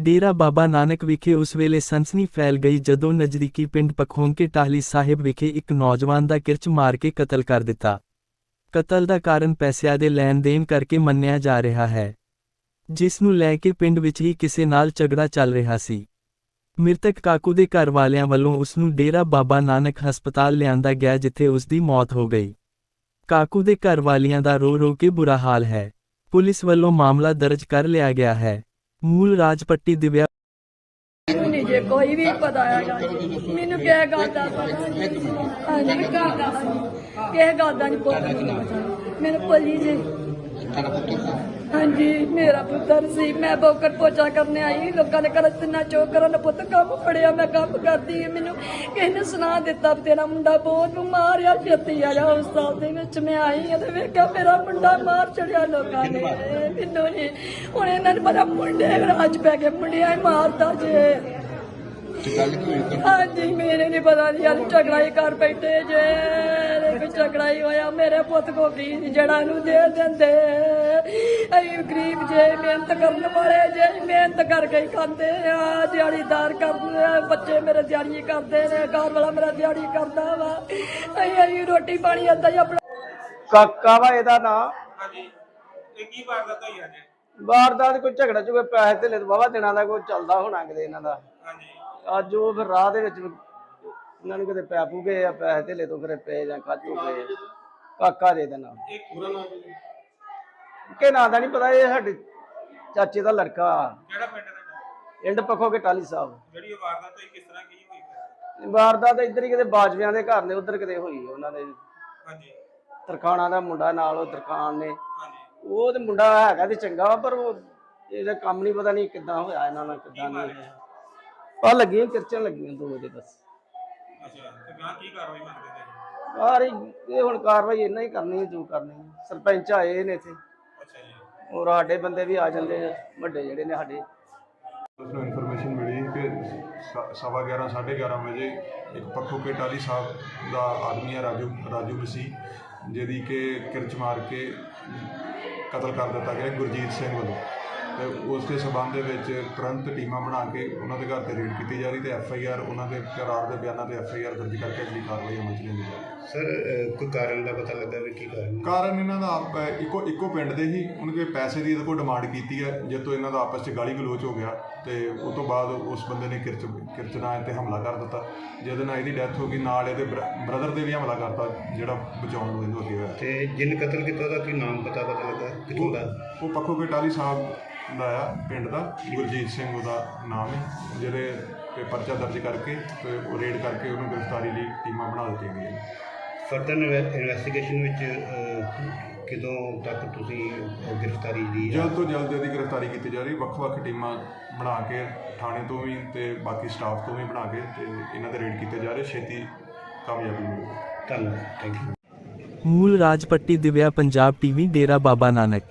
ਡੇਰਾ ਬਾਬਾ ਨਾਨਕ ਵਿਖੇ ਉਸ ਵੇਲੇ ਸਨਸਨੀ ਫੈਲ ਗਈ ਜਦੋਂ ਨਜ਼ਦੀਕੀ ਪਿੰਡ ਪਖੋਂਕੇ ਟਾਹਲੀ ਸਾਹਿਬ ਵਿਖੇ ਇੱਕ ਨੌਜਵਾਨ ਦਾ ਕਿਰਚ ਮਾਰ ਕੇ ਕਤਲ ਕਰ ਦਿੱਤਾ। ਕਤਲ ਦਾ ਕਾਰਨ ਪੈਸਿਆਂ ਦੇ ਲੈਣ ਦੇਣ ਕਰਕੇ ਮੰਨਿਆ ਜਾ ਰਿਹਾ ਹੈ, ਜਿਸ ਨੂੰ ਲੈ ਕੇ ਪਿੰਡ ਵਿੱਚ ਹੀ ਕਿਸੇ ਨਾਲ ਝਗੜਾ ਚੱਲ ਰਿਹਾ ਸੀ। ਮ੍ਰਿਤਕ ਕਾਕੂ ਦੇ ਘਰ ਵਾਲਿਆਂ ਵੱਲੋਂ ਉਸ ਨੂੰ ਡੇਰਾ ਬਾਬਾ ਨਾਨਕ ਹਸਪਤਾਲ ਲਿਆਂਦਾ ਗਿਆ ਜਿੱਥੇ ਉਸ ਦੀ ਮੌਤ ਹੋ ਗਈ। ਕਾਕੂ ਦੇ ਘਰ ਵਾਲਿਆਂ ਦਾ ਰੋ ਰੋ ਕੇ ਬੁਰਾ ਹਾਲ ਹੈ। ਪੁਲਿਸ ਵੱਲੋਂ ਮਾਮਲਾ ਦਰਜ ਕਰ ਲਿਆ ਗਿਆ ਹੈ। ਮੂਲ ਰਾਜਪੱਟੀ ਦਿਵਿਆ ਨਹੀਂ ਜੇ ਕੋਈ ਵੀ ਪਤਾ ਹੈਗਾ। ਮੈਨੂੰ ਕਿਹ ਗੱਲ ਦਾ ਪਤਾ ਨਹੀਂ ਹਾਂਜੀ ਗੱਲ ਦਾ ਕਿਹ ਗੱਲ ਦਾ ਨਹੀਂ ਪਤਾ ਮੈਨੂੰ ਭੁੱਲੀ ਜੇ। ਹਾਂਜੀ ਮੇਰਾ ਪੁੱਤਰ ਸੀ। ਮੈਂ ਬੋਕਰ ਪੋਚਾ ਕਰਨ ਆਈ। ਲੋਕਾਂ ਨੇ ਕਰ ਤਿੰਨਾ ਚੋਕ ਕਰਨ ਪੁੱਤ ਕੰਮ ਫੜਿਆ। ਮੈਂ ਕੰਮ ਕਰਦੀ ਮੈਨੂੰ ਕਿਸੇ ਨੇ ਸੁਣਾ ਦਿੱਤਾ ਵੀ ਤੇਰਾ ਮੁੰਡਾ ਬਹੁਤ ਬਿਮਾਰ ਆ ਛੇਤੀ ਆ ਜਾ ਹਸਪਤਾਲ ਦੇ ਵਿੱਚ ਮੈਂ ਆਈ ਹਾਂ ਤੇ ਵੇਖਿਆ ਮੇਰਾ ਮੁੰਡਾ ਮਾਰ ਚੜਿਆ ਲੋਕਾਂ ਨੇ। ਮੈਨੂੰ ਨਹੀਂ ਹੁਣ ਇਹਨਾਂ ਨੂੰ ਪਤਾ ਮੁੰਡੇ ਰਾਜ ਪੈ ਗਏ। ਮੁੰਡਿਆਂ ਹੀ ਮਾਰਦਾ ਜੇ। ਹਾਂਜੀ ਮੇਰੇ ਨਹੀਂ ਪਤਾ ਨਹੀਂ ਯਾਰ ਝਗੜਾ ਹੀ ਕਰ ਬੈਠੇ ਜੇ। ਝਗੜਾ ਹੀ ਹੋਇਆ ਮੇਰੇ ਪੁੱਤ ਕੋ ਕੀ ਜੜਾ ਨੂੰ ਦੇ ਦਿੰਦੇ? ਅਸੀਂ ਗਰੀਬ ਜੇ ਮਿਹਨਤ ਕਰਨ ਵਾਲੇ ਜੇ ਮਿਹਨਤ ਕਰਕੇ ਖਾਂਦੇ ਆ ਦਿਹਾੜੀਦਾਰ ਕਰਦੇ ਆ ਬੱਚੇ ਮੇਰੇ ਦਿਹਾੜੀ ਕਰਦੇ ਨੇ ਘਰ ਵਾਲਾ ਮੇਰਾ ਦਿਹਾੜੀ ਕਰਦਾ ਵਾ। ਅਸੀਂ ਅਸੀਂ ਰੋਟੀ ਪਾਣੀ ਏਦਾਂ ਹੀ ਆਪਣਾ। ਕਾਕਾ ਵਾ ਇਹਦਾ ਨਾਂ। ਹਾਂਜੀ। ਇਹ ਕੀ ਵਾਰਦਾਤ ਹੋਈ ਅੱਜ? ਵਾਰਦਾਤ ਕੋਈ ਝਗੜਾ ਝੁਗੇ ਪੈਸੇ ਤੋਂ ਵਾਵਾ ਦਿਨਾਂ ਦਾ ਕੋਈ ਚੱਲਦਾ ਹੋਣਾ ਕਿਤੇ ਇਹਨਾਂ ਦਾ। ਹਾਂਜੀ। ਅੱਜ ਉਹ ਫਿਰ ਰਾਹ ਦੇ ਵਿੱਚ ਇਹਨਾਂ ਨੂੰ ਕਿਤੇ ਪੈ ਪੂ ਗਏ ਆ ਪੈਸੇ ਧੇਲੇ ਤੋਂ ਫਿਰ ਪਏ ਜਾਂ ਕਾਜੂ ਪਏ। ਕਾਕਾ ਜੇ ਦਾ ਨਾਮ ਇਹ ਪੂਰਾ ਨਾਮ ਜੀ ਕਿ ਨਾਂ ਦਾ ਨਹੀਂ ਪਤਾ ਇਹ ਸਾਡੇ ਚਾਚੇ ਦਾ ਲੜਕਾ। ਕਿਹੜਾ ਪਿੰਡ ਇੰਡ ਪੱਖੋ ਕੇ ਟਾਲੀ ਸਾਹਿਬ। ਜਿਹੜੀ ਇਹ ਵਾਰਦਾਤ ਹੋਈ ਕਿਸ ਤਰ੍ਹਾਂ ਕੀ ਹੋਈ? ਵਾਰਦਾਤ ਇੱਧਰ ਹੀ ਕਿਤੇ ਬਾਜਵਿਆਂ ਦੇ ਘਰ ਨੇ ਉਧਰ ਕਿਤੇ ਹੋਈ ਉਹਨਾਂ ਦੇ। ਹਾਂਜੀ। ਤਰਖਾਣਾ ਦਾ ਮੁੰਡਾ ਨਾਲ ਉਹ ਤਰਖਾਨ ਨੇ। ਹਾਂਜੀ। ਉਹ ਤੇ ਮੁੰਡਾ ਹੈਗਾ ਤੇ ਚੰਗਾ ਵਾ ਪਰ ਉਹ ਇਹਦਾ ਕੰਮ ਨਹੀਂ ਪਤਾ ਨਹੀਂ ਕਿੱਦਾਂ ਹੋਇਆ ਇਹਨਾਂ ਨਾਲ ਕਿੱਦਾਂ ਨਹੀਂ ਹੋਇਆ। ਆ ਲੱਗੀਆਂ ਕਿਰਚਾਂ ਲੱਗੀਆਂ ਦੋ ਵਜੇ ਬਸ। ਅੱਛਾ ਤੇ ਗਾਂ ਕੀ ਕਾਰਵਾਈ ਮੰਗਦੇ ਤੇ ਯਾਰ ਇਹ ਹੁਣ ਕਾਰਵਾਈ ਇੰਨਾ ਹੀ ਕਰਨੀ ਹੈ ਜੋ ਕਰਨੀ ਹੈ। ਸਰਪੰਚ ਆਏ ਨੇ ਇੱਥੇ। ਅੱਛਾ ਜੀ। ਔਰ ਸਾਡੇ ਬੰਦੇ ਵੀ ਆ ਜਾਂਦੇ ਆ ਵੱਡੇ ਜਿਹੜੇ ਨੇ ਸਾਡੇ। ਉਸਨੂੰ ਇਨਫੋਰਮੇਸ਼ਨ ਮਿਲੀ ਕਿ ਸ- ਸਵਾ 11 11:30 ਵਜੇ ਇੱਕ ਪੱਖੋ ਕੇ ਟਾਲੀ ਸਾਹਿਬ ਦਾ ਆਦਮੀ ਹੈ ਰਾਜੂ ਰਾਜੂ ਮਸੀਹ ਜਿਹਦੀ ਕਿ ਕਿਰਚ ਮਾਰ ਕੇ ਕਤਲ ਕਰ ਦਿੱਤਾ ਗਿਆ ਗੁਰਜੀਤ ਸਿੰਘ ਵੱਲੋਂ। ਤੇ ਉਸ ਦੇ ਸਬੰਧ ਦੇ ਵਿੱਚ ਤੁਰੰਤ ਟੀਮਾਂ ਬਣਾ ਕੇ ਉਹਨਾਂ ਦੇ ਘਰ ਤੇ ਰੇਡ ਕੀਤੀ ਜਾ ਰਹੀ ਤੇ ਐਫ ਆਈ ਆਰ ਉਹਨਾਂ ਦੇ ਕਰਾਰ ਦੇ ਬਿਆਨਾਂ ਤੇ ਐਫ ਆਈ ਆਰ ਦਰਜ ਕਰਕੇ ਅਗਲੀ ਕਾਰਵਾਈ ਅਮਲ ਚ ਲਿਆਂਦੀ ਜਾ ਸਰ ਕੋਈ ਕਾਰਨ ਦਾ ਪਤਾ ਲੱਗਾ ਵੀ ਕੀ ਕਾਰਨ? ਕਾਰਨ ਇਹਨਾਂ ਦਾ ਆਪ ਇੱਕੋ ਇੱਕੋ ਪਿੰਡ ਦੇ ਹੀ ਉਹਨਾਂ ਦੇ ਪੈਸੇ ਦੀ ਇਹਦੇ ਕੋਲ ਡਿਮਾਂਡ ਕੀਤੀ ਹੈ ਜਿਸ ਤੋਂ ਇਹਨਾਂ ਦਾ ਆਪਸ 'ਚ ਗਾਲੀ ਗਲੋਚ ਹੋ ਗਿਆ ਤੇ ਉਸ ਤੋਂ ਬਾਅਦ ਉਸ ਬੰਦੇ ਨੇ ਕਿਰਚ ਕਿਰਚਨਾ ਤੇ ਹਮਲਾ ਕਰ ਦਿੱਤਾ ਜਿਹਦੇ ਨਾਲ ਇਹਦੀ ਡੈਥ ਹੋ ਗਈ ਨਾਲ ਇਹਦੇ ਬ੍ਰਦਰ ਤੇ ਵੀ ਹਮਲਾ ਕਰਤਾ ਜਿਹੜਾ ਬਚਾਉਣ ਨੂੰ ਇਹਨੂੰ ਅੱਗੇ ਹੋਇਆ। ਤੇ ਜਿਨ ਕਤਲ ਕੀਤਾ ਉਹਦਾ ਕੀ ਨਾਮ ਪਤਾ ਪਤਾ ਲੱਗਾ ਕਿੱਥੋਂ ਦਾ? ਉਹ ਪੱਖੋ ਕਟਾਲੀ ਸਾਹਿਬ ਦਾ ਆ ਪਿੰਡ ਦਾ ਗੁਰਜੀਤ ਸਿੰਘ ਉਹਦਾ ਨਾਮ ਹੈ ਜਿਹਦੇ ਤੇ ਪਰਚਾ ਦਰਜ ਕਰਕੇ ਤੇ ਉਹ ਰੇਡ ਕਰਕੇ ਉਹਨੂੰ ਗ੍ਰਿਫਤਾਰੀ ਲਈ ਟੀਮਾਂ ਬਣਾ ਦਿੱਤੀਆਂ ਗਈਆਂ। ਫਰਦਰ ਇਨਵੈਸਟੀਗੇਸ਼ਨ ਵਿੱਚ ਕਦੋਂ ਤੱਕ ਤੁਸੀਂ ਗ੍ਰਿਫਤਾਰੀ ਦੀ ਜਲਦ ਤੋਂ ਜਲਦ ਇਹਦੀ ਗ੍ਰਿਫਤਾਰੀ ਕੀਤੀ ਜਾ ਰਹੀ ਵੱਖ-ਵੱਖ ਟੀਮਾਂ ਬਣਾ ਕੇ ਥਾਣੇ ਤੋਂ ਵੀ ਤੇ ਬਾਕੀ ਸਟਾਫ ਤੋਂ ਵੀ ਬਣਾ ਕੇ ਤੇ ਇਹਨਾਂ ਤੇ ਰੇਡ ਕੀਤੇ ਜਾ ਰਹੇ ਛੇਤੀ ਕਾਮਯਾਬੀ ਮਿਲੇਗੀ ਧੰਨਵਾਦ ਥੈਂਕ ਯੂ ਮੂਲ ਰਾਜਪੱਟੀ ਦਿਵਿਆ ਪੰਜਾਬ ਟੀਵੀ ਡੇਰਾ ਬਾਬਾ ਨਾਨਕ।